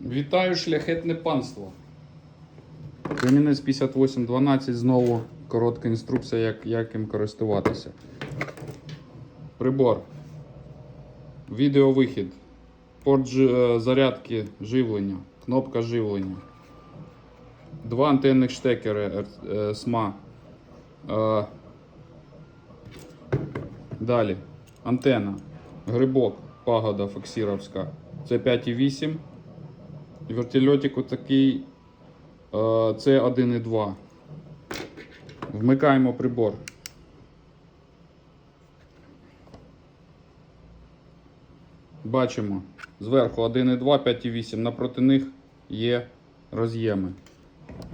Вітаю шляхетне панство. Камінець 5812 знову коротка інструкція, як, як їм користуватися. Прибор. Відеовихід. Порт е, зарядки живлення. Кнопка живлення. Два антенних штекери е, е, СМА. Далі. Антенна. Грибок. Пагода фоксіровська. Це 5,8. Вертольотик отакий. Це 1,2. Вмикаємо прибор. Бачимо. Зверху 1,2, 5,8. Напроти них є роз'єми.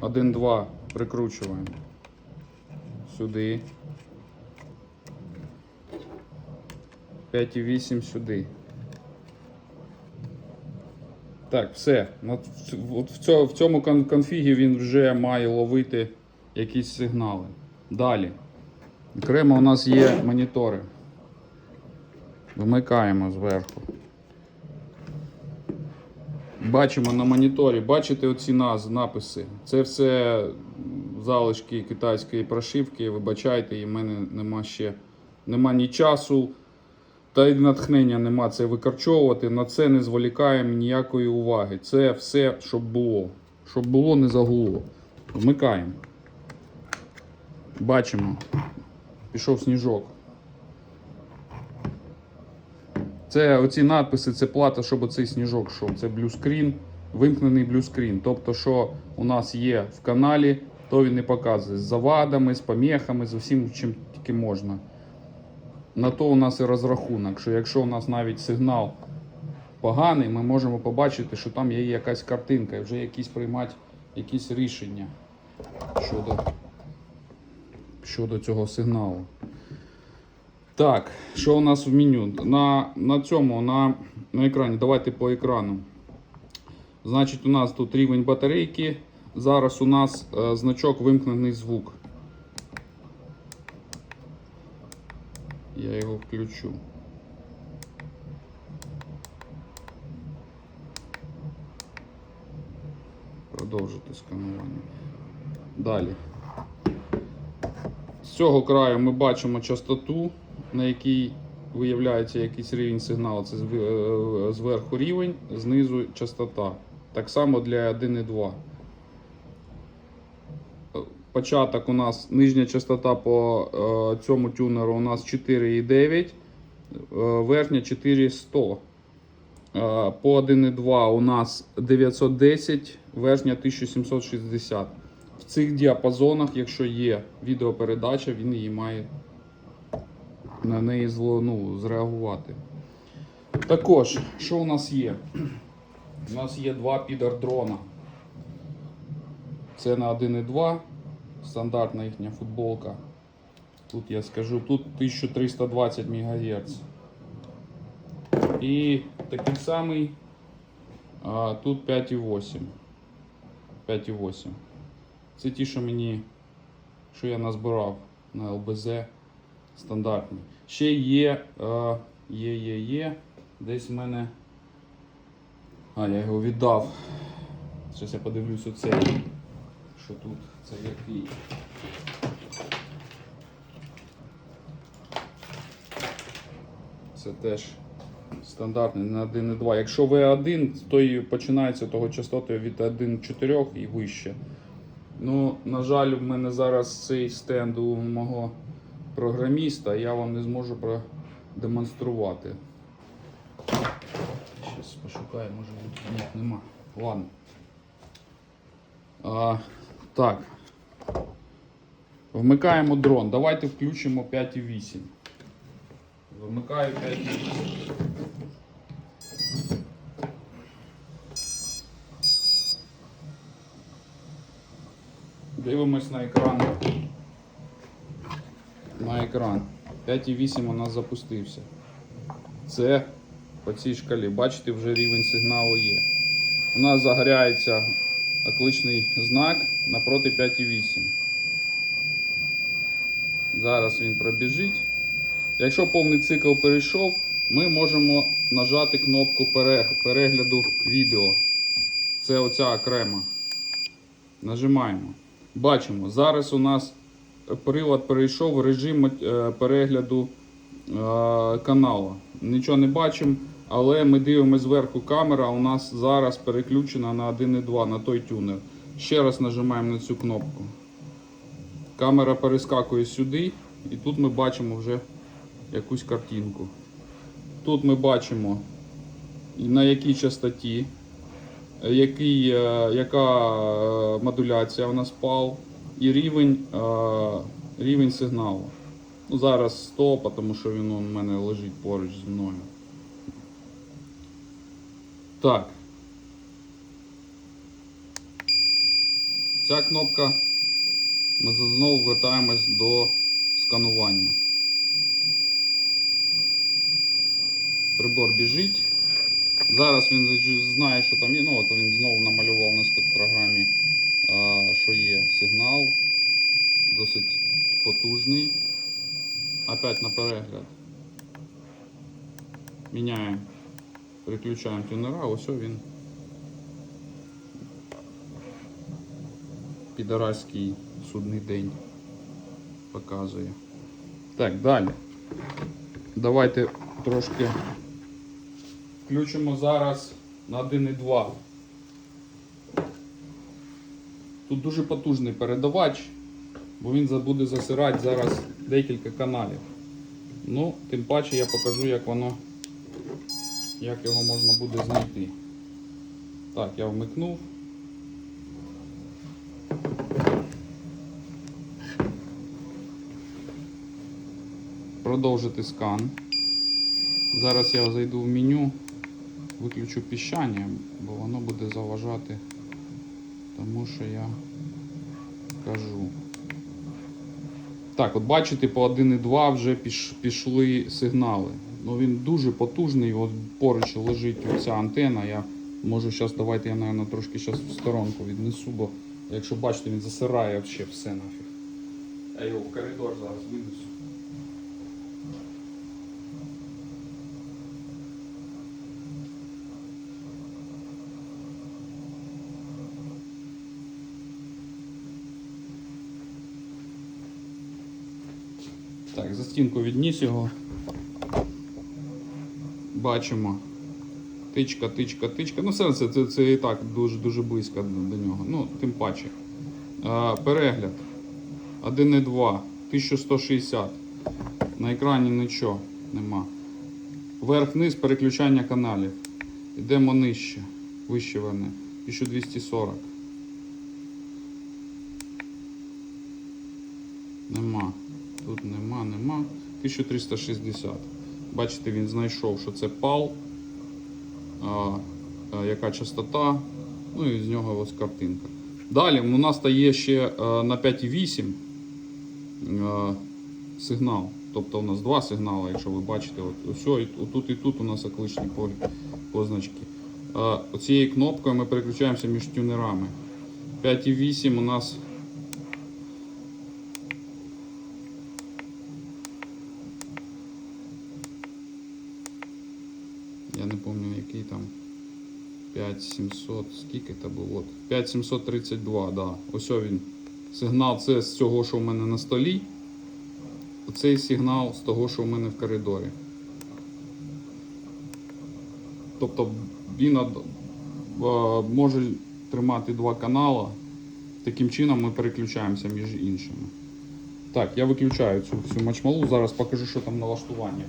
1,2 прикручуємо. Сюди. 5,8 сюди. Так, все. От в- цьому, конфігі він вже має ловити якісь сигнали. Далі. Окремо у нас є монітори. Вмикаємо зверху. Бачимо на моніторі, бачите оці написи. Це все залишки китайської прошивки. Вибачайте, і в мене нема ще нема ні часу. Та й натхнення нема це викорчовувати. На це не зволікаємо ніякої уваги. Це все, щоб було. Щоб було, не загуло. Вмикаємо. Бачимо. Пішов сніжок. Це оці надписи, це плата, щоб оцей сніжок йшов. Це блюскрін, вимкнений блюскрін. Тобто, що у нас є в каналі, то він не показує. З завадами, з помехами, з усім, чим тільки можна. На то у нас і розрахунок, що якщо у нас навіть сигнал поганий, ми можемо побачити, що там є якась картинка і вже якісь приймати якісь рішення щодо, щодо цього сигналу. Так, що у нас в меню? На, на цьому, на, на екрані, давайте по екрану. Значить, у нас тут рівень батарейки. Зараз у нас е, значок вимкнений звук. Я його включу. Продовжити сканування. Далі. З цього краю ми бачимо частоту, на якій виявляється якийсь рівень сигналу. Це е, зверху рівень, знизу частота. Так само для 1,2. Початок у нас нижня частота по е, цьому тюнеру у нас 4,9, е, верхня 4100. Е, по 1,2 у нас 910, верхня 1760. В цих діапазонах, якщо є відеопередача, він її має на неї зло, ну, зреагувати. Також, що у нас є? У нас є два підар-дрона. Це на 1,2, стандартна їхня футболка. Тут я скажу, тут 1320 МГц. І такий самий, а, тут 5,8. 5,8. Це ті, що мені, що я назбирав на ЛБЗ стандартні. Ще є, е, є, є, є. Десь в мене. А, я його віддав. Зараз я подивлюсь оцей. Що тут? Це який. Це теж стандартний на 1,2. Якщо V1, то і починається того частоти від 1,4 і вище. Ну, на жаль, в мене зараз цей стенд у мого програміста, я вам не зможу продемонструвати. Зараз пошукаю, може тут нема. Ладно. А, так. Вмикаємо дрон. Давайте включимо 5,8. Вмикаю 5,8. Дивимось на екран. На екран. 5,8 у нас запустився. Це по цій шкалі. Бачите, вже рівень сигналу є. У нас загоряється окличний знак напроти 5,8. Зараз він пробіжить. Якщо повний цикл перейшов, ми можемо нажати кнопку перегляду відео. Це оця окрема. Нажимаємо. Бачимо, зараз у нас прилад перейшов в режим е, перегляду е, каналу. Нічого не бачимо, але ми дивимося зверху камера у нас зараз переключена на 1.2, на той тюнер. Ще раз нажимаємо на цю кнопку. Камера перескакує сюди, і тут ми бачимо вже якусь картинку. Тут ми бачимо на якій частоті, е, який, е, яка е, модуляція у нас пал і рівень, рівень сигналу. Ну, зараз 100, тому що він у мене лежить поруч зі мною. Так. Ця кнопка. Ми знову вертаємось до сканування. Прибор біжить. Зараз він знає, що там є. Ну, от він знову намалював на спектрограмі, що є сигнал. Досить потужний. Опять на перегляд. Міняємо, переключаємо тюнера, ось він. Підараський судний день показує. Так, далі. Давайте трошки включимо зараз на 1.2. Тут дуже потужний передавач, бо він буде засирати зараз декілька каналів. Ну, тим паче я покажу, як воно, як його можна буде знайти. Так, я вмикнув. Продовжити скан. Зараз я зайду в меню, виключу піщання, бо воно буде заважати тому, що я кажу. Так, от бачите, по 1.2 вже піш, пішли сигнали. Ну він дуже потужний, от поруч лежить ця антена. Я можу зараз, давайте я, мабуть, трошки зараз в сторонку віднесу, бо якщо бачите, він засирає взагалі все нафіг. Я його в коридор зараз винесу. Так, за стінку відніс його. Бачимо. Тичка, тичка, тичка. Ну, все це, це, і так дуже дуже близько до, нього. Ну, тим паче. А, перегляд. 1.2, 1160. На екрані нічого нема. Верх-низ переключання каналів. Йдемо нижче. Вище верне. 1240. Нема. Тут нема, нема. 1360. Бачите, він знайшов, що це пал, а, а, яка частота, ну і з нього ось картинка. Далі у нас є ще а, на 5,8 а, сигнал. Тобто у нас два сигнали, якщо ви бачите, от, ось, і тут і тут у нас окличні по- позначки. А, оцією кнопкою ми переключаємося між тюнерами. 5,8 у нас Я не пам'ятаю, який там 5700, скільки це було? 5732, да. Ось він. Сигнал це з цього, що в мене на столі. Оцей сигнал з того, що в мене в коридорі. Тобто він може тримати два канали. Таким чином ми переключаємося між іншими. Так, я виключаю цю всю мачмалу, зараз покажу, що там налаштування.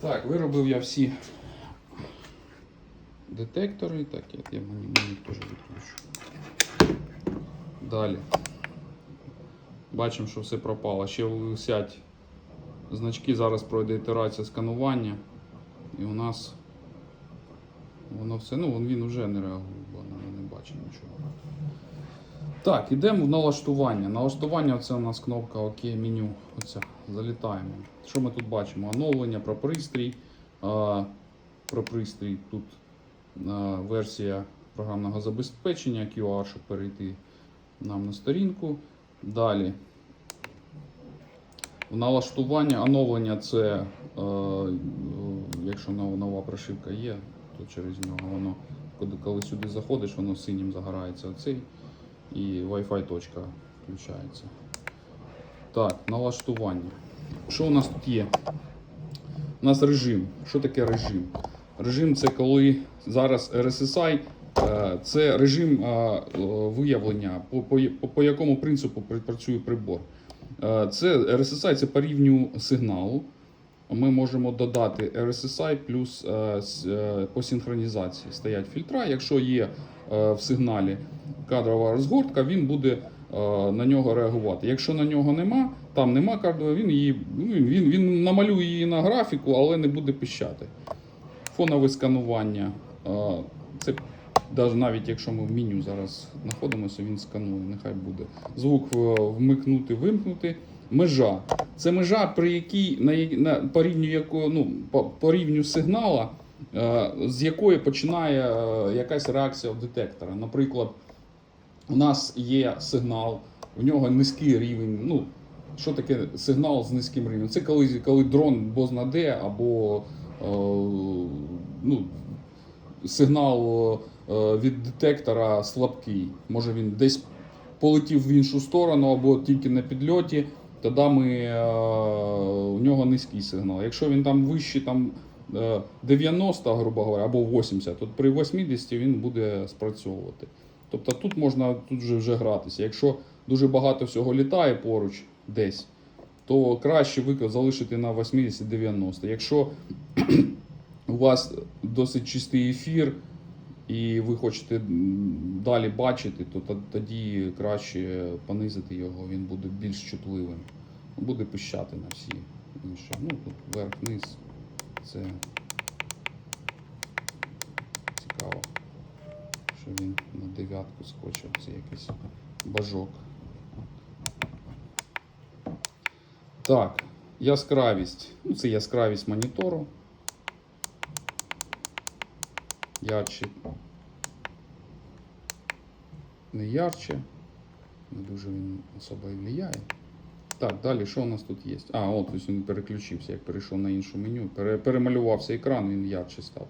Так, виробив я всі детектори. Так, я, мені, теж відключу. Далі. Бачимо, що все пропало. Ще висять значки, зараз пройде ітерація сканування. І у нас воно все, ну він- вже не реагує, бо не, не бачить нічого. Так, йдемо в налаштування. Налаштування це у нас кнопка ОК меню. Оця. Залітаємо. Що ми тут бачимо? Оновлення про пристрій. Про пристрій. Тут версія програмного забезпечення QR, щоб перейти нам на сторінку. Далі. Налаштування оновлення це, якщо нова, прошивка є, то через нього воно, коли сюди заходиш, воно синім загорається оцей і Wi-Fi точка включається. Так, налаштування. Що у нас тут є? У нас режим. Що таке режим? Режим це коли зараз RSSI е, це режим е, виявлення, по, по, по, якому принципу працює прибор. Е, Це RSSI це по рівню сигналу. Ми можемо додати RSSI плюс по синхронізації стоять фільтра. Якщо є в сигналі кадрова розгортка, він буде на нього реагувати. Якщо на нього нема, там нема кадрової, він її ну, він, він намалює її на графіку, але не буде пищати. Фонове сканування. е, Це навіть якщо ми в меню зараз знаходимося, він сканує, нехай буде. Звук е, вмикнути, вимкнути. Межа. Це межа, при якій на, на по рівню якого, ну, по, по рівню сигнала, е, з якої починає е, якась реакція в детектора. Наприклад, у нас є сигнал, у нього низький рівень. Ну, що таке сигнал з низьким рівнем? Це коли, коли дрон бозна де або е, ну, сигнал е, від детектора слабкий. Може він десь полетів в іншу сторону або тільки на підльоті, тоді ми, е, у нього низький сигнал. Якщо він там вищий там, е, 90, грубо говоря, або 80, то при 80 він буде спрацьовувати. Тобто тут можна тут вже, вже гратися. Якщо дуже багато всього літає поруч десь, то краще виклик залишити на 80-90. Якщо у вас досить чистий ефір, і ви хочете далі бачити, то тоді краще понизити його, він буде більш чутливим. Буде пищати на всі інші. Ну, тут вверх-вниз. Це що він на дев'ятку скочив. Це якийсь бажок. Так, яскравість. Ну, це яскравість монітору. Ярче. Не ярче. Не дуже він особо і влияє. Так, далі, що у нас тут є? А, от ось він переключився, як перейшов на інше меню. Перемалювався екран, він ярче став.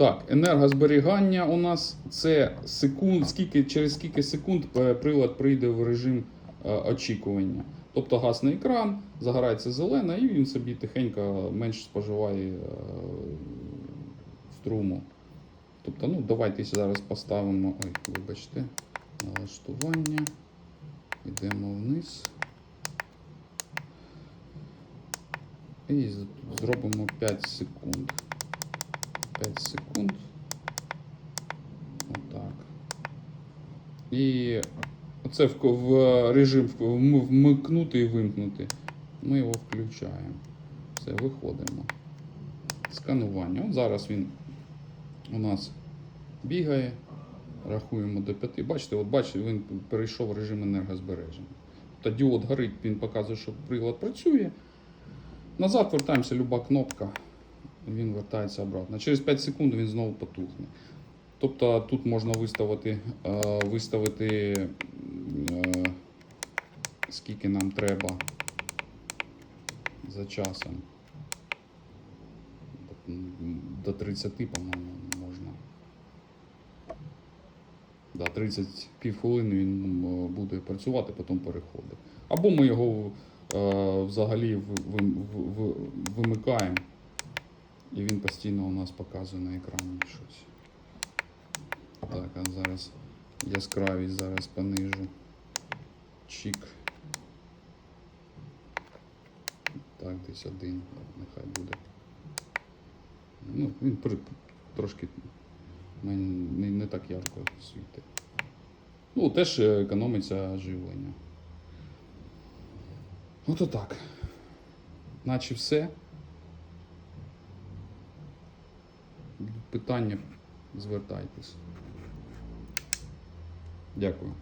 Так, енергозберігання у нас це секунд, скільки, через скільки секунд прилад прийде в режим е, очікування. Тобто гасне екран, загорається зелена, і він собі тихенько менше споживає е, струму. Тобто, ну, давайте зараз поставимо. Ой, вибачте, налаштування. Йдемо вниз. І зробимо 5 секунд. 5 секунд. Отак. І оце в, режим вмикнути і вимкнути. Ми його включаємо. Все, виходимо. Сканування. От зараз він у нас бігає. Рахуємо до 5. Бачите, от бачите, він перейшов в режим енергозбереження. Та діод горить, він показує, що прилад працює. Назад вертаємося, люба кнопка, він вертається обратно. Через 5 секунд він знову потухне. Тобто тут можна виставити, е, виставити е, скільки нам треба за часом. До 30, по-моєму, можна. Да, 30 півхвилини він буде працювати, потім переходить. Або ми його е, взагалі вимикаємо, і він постійно у нас показує на екрані щось. Так, а зараз яскравість зараз понижу. Чик. Так, десь один, нехай буде. Ну, він при, трошки не, не, не так ярко світить. Ну, теж е, економиться живлення. Ото так. Наче все. Питання звертайтесь. Дякую.